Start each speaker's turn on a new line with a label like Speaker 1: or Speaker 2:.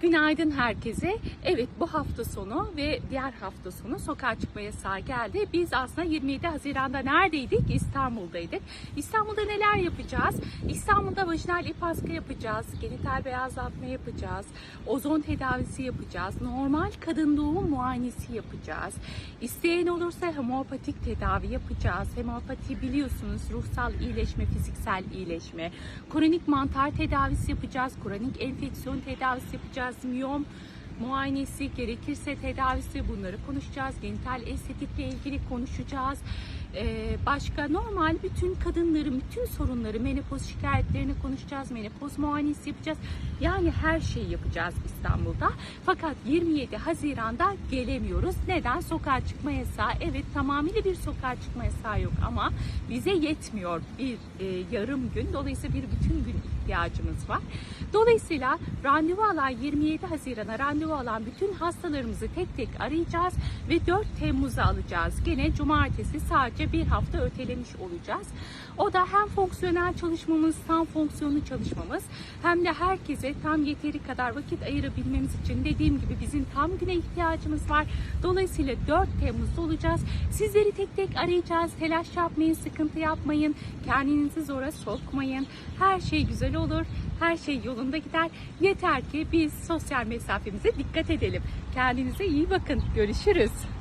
Speaker 1: Günaydın herkese. Evet bu hafta sonu ve diğer hafta sonu sokağa çıkma yasağı geldi. Biz aslında 27 Haziran'da neredeydik? İstanbul'daydık. İstanbul'da neler yapacağız? İstanbul'da vajinal ip askı yapacağız. Genital beyazlatma yapacağız. Ozon tedavisi yapacağız. Normal kadın doğum muayenesi yapacağız. İsteyen olursa homeopatik tedavi yapacağız. Homeopati biliyorsunuz ruhsal iyileşme, fiziksel iyileşme. Kronik mantar tedavisi yapacağız. Kronik enfeksiyon tedavisi yapacağız. Miyom muayenesi gerekirse tedavisi bunları konuşacağız. Genital estetikle ilgili konuşacağız. Ee, başka normal bütün kadınların bütün sorunları menopoz şikayetlerini konuşacağız. Menopoz muayenesi yapacağız. Yani her şeyi yapacağız İstanbul'da. Fakat 27 Haziran'da gelemiyoruz. Neden? Sokağa çıkma yasağı. Evet tamamıyla bir sokağa çıkma yasağı yok ama bize yetmiyor bir e, yarım gün. Dolayısıyla bir bütün gün ihtiyacımız var. Dolayısıyla randevu alan 27 Haziran'a randevu alan bütün hastalarımızı tek tek arayacağız ve 4 Temmuz'a alacağız. Gene cumartesi sadece bir hafta ötelemiş olacağız. O da hem fonksiyonel çalışmamız, tam fonksiyonlu çalışmamız hem de herkese tam yeteri kadar vakit ayırabilmemiz için dediğim gibi bizim tam güne ihtiyacımız var. Dolayısıyla 4 Temmuz'da olacağız. Sizleri tek tek arayacağız. Telaş yapmayın, sıkıntı yapmayın. Kendinizi zora sokmayın. Her şey güzel olur. Her şey yolunda gider. Yeter ki biz sosyal mesafemize dikkat edelim. Kendinize iyi bakın. Görüşürüz.